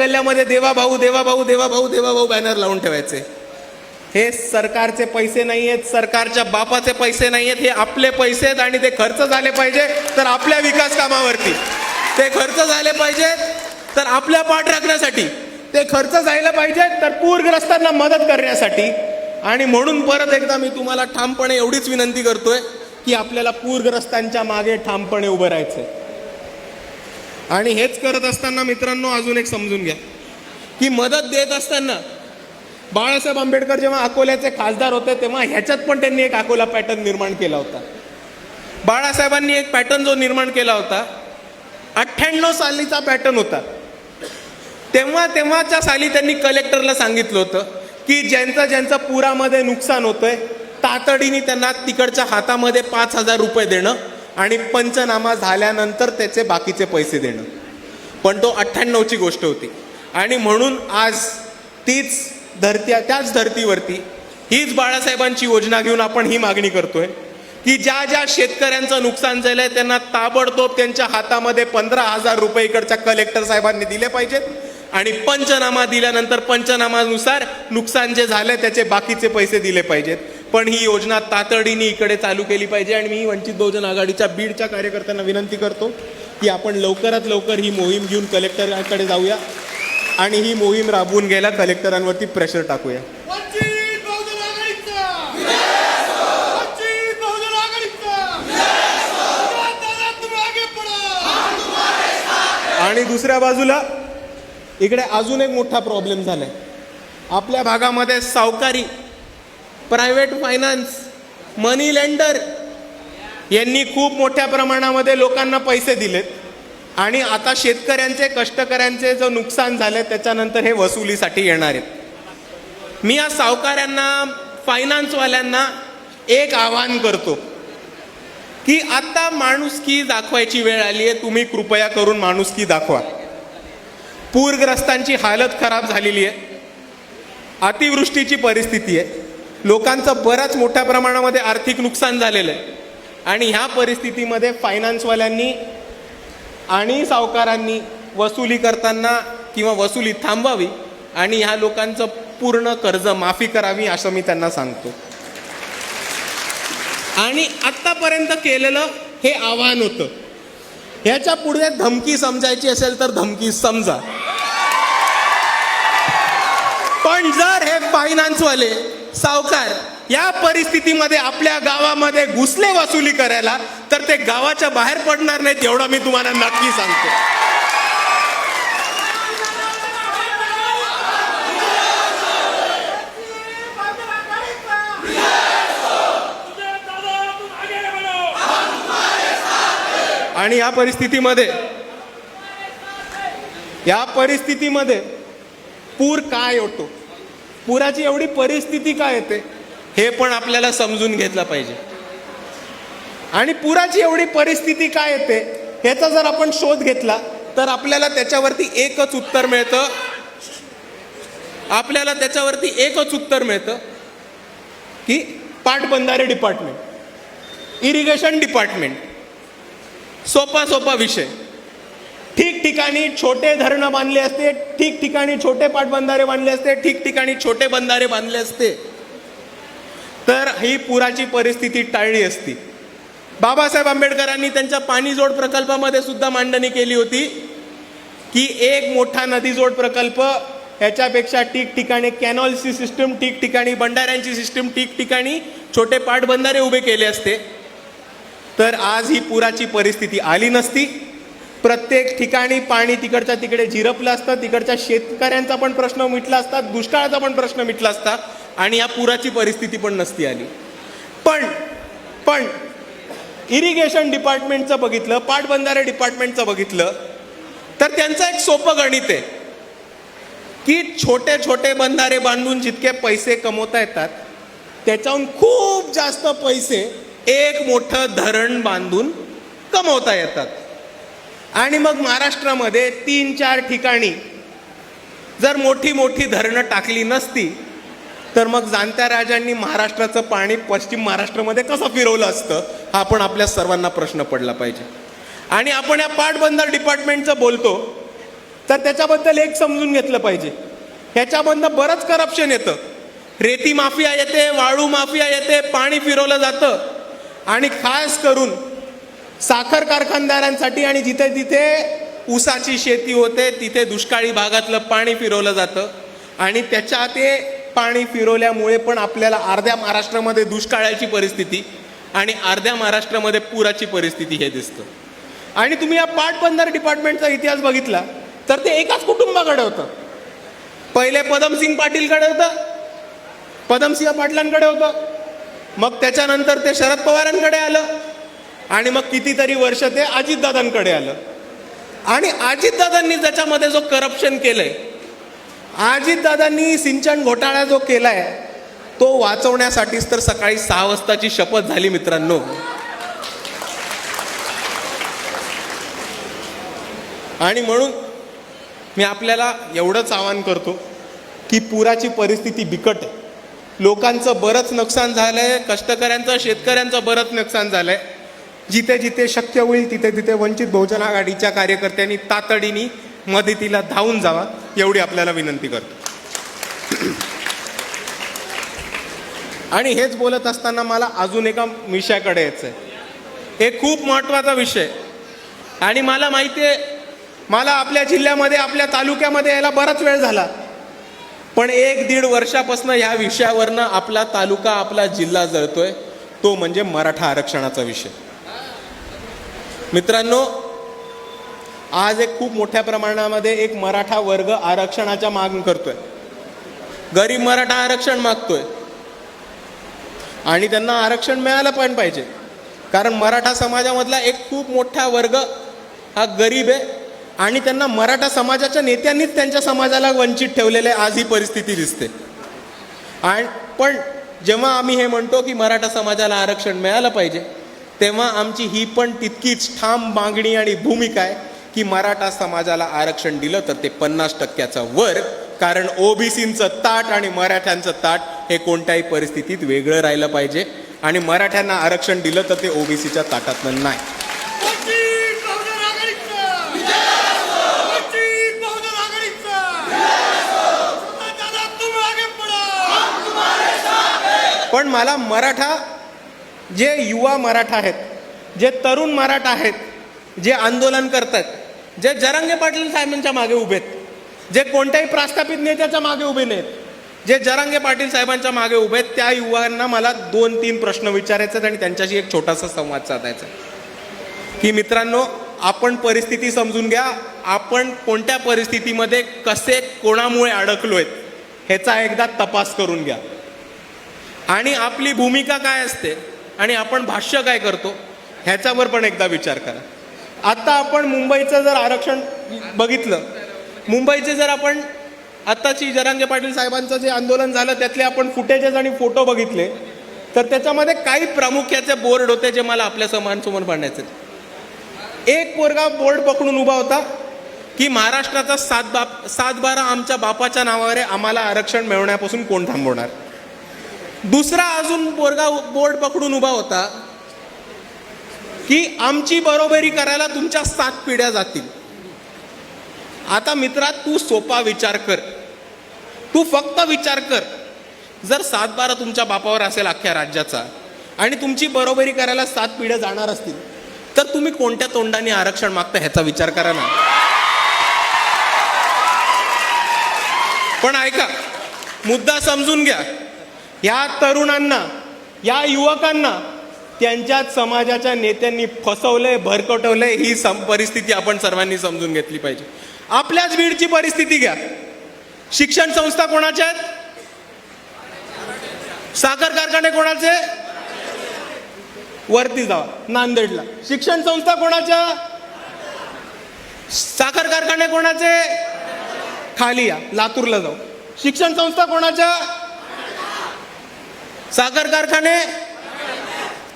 गल्ल्यामध्ये देवा भाऊ देवा भाऊ देवा भाऊ देवा भाऊ बॅनर लावून ठेवायचे. हे सरकारचे पैसे नाही आहेत सरकारच्या बापाचे पैसे नाही आहेत हे आपले पैसे आहेत आणि ते खर्च झाले पाहिजे तर आपल्या विकास कामावरती. ते खर्च झाले पाहिजेत तर आपल्या पाठ राखण्यासाठी. ते खर्च जायला पाहिजेत तर पूरग्रस्तांना मदत करण्यासाठी. आणि म्हणून परत एकदा मी तुम्हाला ठामपणे एवढीच विनंती करतोय की आपल्याला पूरग्रस्तांच्या मागे ठामपणे उभं राहायचंय. आणि हेच करत असताना मित्रांनो अजून एक समजून घ्या. की मदत देत असताना बाळासाहेब आंबेडकर जेव्हा अकोल्याचे खासदार होते तेव्हा ह्याच्यात पण त्यांनी एक अकोला पॅटर्न निर्माण केला होता. बाळासाहेबांनी एक पॅटर्न जो निर्माण केला होता अठ्ठ्याण्णव सालीचा पॅटर्न होता. तेव्हा तेव्हाच्या साली त्यांनी कलेक्टरला सांगितलं होतं की ज्यांचं ज्यांचं पुरामध्ये नुकसान होतंय तातडीने त्यांना तिकडच्या हातामध्ये पाच हजार रुपये देणं आणि पंचनामा झाल्यानंतर त्याचे बाकीचे पैसे देणं. पण तो अठ्ठ्याण्णवची गोष्ट होती. आणि म्हणून आज तीच धरती त्याच धर्तीवरती हीच बाळासाहेबांची योजना घेऊन आपण ही मागणी करतोय की ज्या ज्या शेतकऱ्यांचं नुकसान झालंय त्यांना ताबडतोब त्यांच्या हातामध्ये पंधरा हजार रुपये इकडच्या कलेक्टर साहेबांनी दिले पाहिजेत. आणि पंचनामा दिल्यानंतर पंचनामानुसार नुकसान जे झालंय त्याचे बाकीचे पैसे दिले पाहिजेत. पण ही योजना तातडीने इकडे चालू केली पाहिजे आणि मी वंचित बहुजन आघाडीच्या बीडच्या कार्यकर्त्यांना विनंती करतो की आपण लवकरात लवकर ही मोहीम घेऊन कलेक्टरांकडे जाऊया आणि ही मोहीम राबवून घ्यायला कलेक्टरांवरती प्रेशर टाकूया. आणि दुसऱ्या बाजूला इकडे अजून एक मोठा प्रॉब्लेम झालाय. आपल्या भागामध्ये सावकारी प्रायव्हेट फायनान्स मनी लेंडर यांनी खूप मोठ्या प्रमाणामध्ये लोकांना पैसे दिलेत. आणि आता शेतकऱ्यांचे कष्टकऱ्यांचे जो नुकसान झाले त्याच्यानंतर हे वसुलीसाठी येणार आहेत. मी या सावकाऱ्यांना फायनान्सवाल्यांना एक आवाहन करतो की आता माणुसकी दाखवायची वेळ आली आहे तुम्ही कृपया करून माणुसकी दाखवा. पूरग्रस्तांची हालत खराब झालेली आहे. अतिवृष्टीची परिस्थिती आहे. लोकांचं बऱ्याच मोठ्या प्रमाणामध्ये आर्थिक नुकसान झालेलं आहे. आणि ह्या परिस्थितीमध्ये फायनान्सवाल्यांनी आणि सावकारांनी वसुली करताना किंवा वसुली थांबवावी आणि ह्या लोकांचं पूर्ण कर्ज माफी करावी असं मी त्यांना सांगतो. आणि आत्तापर्यंत केलेलं हे आव्हान होतं. ह्याच्या पुढे धमकी समजायची असेल तर धमकी समजा. पण जर हे फायनान्सवाले सावकार या परिस्थितीमध्ये आपल्या गावामध्ये घुसले वसुली करायला तर ते गावाच्या बाहेर पडणार नाहीत एवढं मी तुम्हाला नक्की सांगतो. आणि या परिस्थितीमध्ये या परिस्थितीमध्ये पूर काय होतो पुराची एवढी परिस्थिती काय येते हे पण आपल्याला समजून घेतलं पाहिजे. आणि पुराची एवढी परिस्थिती काय येते ह्याचा जर आपण शोध घेतला तर आपल्याला त्याच्यावरती एकच उत्तर मिळतं. आपल्याला त्याच्यावरती एकच उत्तर मिळतं की पाटबंधारे डिपार्टमेंट इरिगेशन डिपार्टमेंट. सोपा सोपा विषय. ठिकठिकाणी छोटे धरणं बांधले असते ठिकठिकाणी छोटे पाटबंधारे बांधले असते ठिकठिकाणी छोटे बंधारे बांधले असते. तर ही पुराची परिस्थिती टाळली असती. बाबासाहेब आंबेडकरांनी त्यांच्या पाणी जोड प्रकल्पामध्ये सुद्धा मांडणी केली होती की एक मोठा नदी जोड प्रकल्प ह्याच्यापेक्षा ठिकठिकाणी कॅनॉलची सिस्टम ठिकठिकाणी बंधाऱ्यांची सिस्टम ठिकठिकाणी छोटे पाटबंधारे उभे केले असते. तर आज ही पुराची परिस्थिती आली नसती. प्रत्येक ठिकाणी पाणी तिकडच्या तिकडे झिरपलं असतं तिकडच्या शेतकऱ्यांचा पण प्रश्न मिटला असता दुष्काळाचा पण प्रश्न मिटला असता आणि या पुराची परिस्थिती पण नसती आली. पण पण इरिगेशन डिपार्टमेंटचं बघितलं पाटबंधारे डिपार्टमेंटचं बघितलं तर त्यांचं एक सोपं गणित आहे की छोटे छोटे बंधारे बांधून जितके पैसे कमवता येतात त्याच्याहून खूप जास्त पैसे एक मोठं धरण बांधून कमवता येतात. आणि मग महाराष्ट्रामध्ये तीन चार ठिकाणी जर मोठी मोठी धरणं टाकली नसती तर मग जाणत्या राजांनी महाराष्ट्राचं पाणी पश्चिम महाराष्ट्रामध्ये कसं फिरवलं असतं हा आपण आपल्या सर्वांना प्रश्न पडला पाहिजे. आणि आपण या पाटबंदर डिपार्टमेंटचं बोलतो तर त्याच्याबद्दल एक समजून घेतलं पाहिजे. ह्याच्यामधनं बरंच करप्शन येतं. रेती माफिया येते वाळू माफिया येते पाणी फिरवलं जातं. आणि खास करून साखर कारखानदारांसाठी आणि जिथे जिथे ऊसाची शेती होते तिथे दुष्काळी भागातलं पाणी फिरवलं जातं. आणि त्याच्या ते पाणी फिरवल्यामुळे पण आपल्याला अर्ध्या महाराष्ट्रामध्ये दुष्काळाची परिस्थिती आणि अर्ध्या महाराष्ट्रामध्ये पुराची परिस्थिती हे दिसतं. आणि तुम्ही या पाटबंधार डिपार्टमेंटचा इतिहास बघितला तर ते एकाच कुटुंबाकडे होतं. पहिले पदमसिंग पाटीलकडे होतं पदमसिंह पाटलांकडे होतं. मग त्याच्यानंतर ते शरद पवारांकडे आलं. आणि मग कितीतरी वर्ष ते अजितदादांकडे आलं. आणि अजितदादांनी त्याच्यामध्ये जो करप्शन केलंय अजितदादांनी सिंचन घोटाळा जो केलाय तो वाचवण्यासाठीच तर सकाळी सहा वाजताची शपथ झाली मित्रांनो. आणि म्हणून मी आपल्याला एवढंच आवाहन करतो की पुराची परिस्थिती बिकट आहे. लोकांचं बरंच नुकसान झालंय कष्टकऱ्यांचं शेतकऱ्यांचं बरंच नुकसान झालंय. जिथे जिथे शक्य होईल तिथे तिथे वंचित बहुजन आघाडीच्या कार्यकर्त्यांनी तातडीने मदतीला धावून जावा एवढी आपल्याला विनंती करतो. आणि हेच बोलत असताना मला अजून एका विषयाकडे यायचं आहे हे खूप महत्त्वाचा विषय. आणि मला माहिती आहे मला आपल्या जिल्ह्यामध्ये आपल्या तालुक्यामध्ये यायला बराच वेळ झाला. पण एक दीड वर्षापासून ह्या विषयावरनं आपला तालुका आपला जिल्हा जळतोय तो म्हणजे मराठा आरक्षणाचा विषय. मित्रांनो आज एक खूप मोठ्या प्रमाणामध्ये एक मराठा वर्ग आरक्षणाच्या मागणी करतोय. गरीब मराठा आरक्षण मागतोय. आणि त्यांना आरक्षण मिळालं पण पाहिजे. कारण मराठा समाजामधला एक खूप मोठा वर्ग हा गरीब आहे आणि त्यांना मराठा समाजाच्या नेत्यांनीच त्यांच्या समाजाला वंचित ठेवलेले आहे. आज ही परिस्थिती दिसते. आणि पण जेव्हा आम्ही हे म्हणतो की मराठा समाजाला आरक्षण मिळालं पाहिजे तेव्हा आमची ही पण तितकीच ठाम मागणी आणि भूमिका आहे की मराठा समाजाला आरक्षण दिलं तर ते पन्नास टक्क्याचा वर कारण ओबीसींचं ताट आणि मराठ्यांचं ताट हे कोणत्याही परिस्थितीत वेगळं राहिलं पाहिजे. आणि मराठ्यांना आरक्षण दिलं तर ते ओबीसीच्या ताटातनं नाही. पण मला मराठा जे युवा मराठा आहेत जे तरुण मराठा आहेत जे आंदोलन करतात जे जरांगे पाटील साहेबांच्या मागे उभे आहेत जे कोणत्याही प्रस्थापित नेत्याच्या मागे उभे नाहीत जे जरांगे पाटील साहेबांच्या मागे उभे आहेत त्या युवांना मला दोन तीन प्रश्न विचारायचे आहेत आणि त्यांच्याशी एक छोटासा संवाद साधायचा की मित्रांनो आपण परिस्थिती समजून घ्या आपण कोणत्या परिस्थितीमध्ये कसे कोणामुळे अडकलोय ह्याचा एकदा तपास करून घ्या. आणि आपली भूमिका काय असते? आणि आपण भाष्य काय करतो? ह्याच्यावर पण एकदा विचार करा. आत्ता आपण मुंबईचं जर आरक्षण बघितलं मुंबईचे जर आपण आत्ताची जरांगे पाटील साहेबांचं जे आंदोलन झालं त्यातले आपण फुटेजेस आणि फोटो बघितले तर त्याच्यामध्ये काही प्रामुख्याचे बोर्ड होते जे मला आपल्या समानसमोर पाडण्याचे. एक पोरगा बोर्ड पकडून उभा होता की महाराष्ट्राचा सात बाप सात बारा आमच्या बापाच्या नावावर आम्हाला आरक्षण मिळवण्यापासून कोण थांबवणार? दुसरा अजून बोरगा बोर्ड पकडून उभा होता की आमची बरोबरी करायला तुमच्या सात पिढ्या जातील. आता मित्रा तू सोपा विचार कर. तू फक्त विचार कर. जर सात बारा तुमच्या बापावर असेल अख्ख्या राज्याचा आणि तुमची बरोबरी करायला सात पिढ्या जाणार असतील तर तुम्ही कोणत्या तोंडाने आरक्षण मागता ह्याचा विचार करा ना. पण ऐका मुद्दा समजून घ्या. या तरुणांना या युवकांना त्यांच्याच समाजाच्या नेत्यांनी फसवलंय भरकटवलंय ही सम परिस्थिती आपण सर्वांनी समजून घेतली पाहिजे. आपल्याच बीडची परिस्थिती घ्या. शिक्षण संस्था कोणाच्या आहेत? साखर कारखाने कोणाचे? वरती जावा नांदेडला. शिक्षण संस्था कोणाच्या? साखर कारखाने कोणाचे? खाली या लातूरला जाऊ. शिक्षण संस्था कोणाच्या? साखर कारखाने?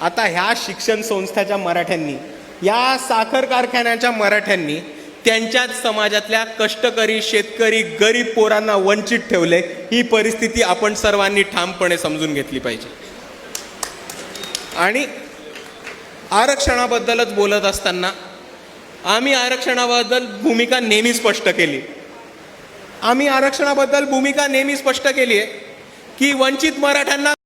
आता ह्या शिक्षण संस्थाच्या मराठ्यांनी या साखर कारखान्याच्या मराठ्यांनी त्यांच्याच समाजातल्या कष्टकरी शेतकरी गरीब पोरांना वंचित ठेवले. ही परिस्थिती आपण सर्वांनी ठामपणे समजून घेतली पाहिजे. आणि आरक्षणाबद्दलच बोलत असताना आम्ही आरक्षणाबद्दल भूमिका नेहमी स्पष्ट केली. आम्ही आरक्षणाबद्दल भूमिका नेहमी स्पष्ट केली आहे की वंचित मराठ्यांना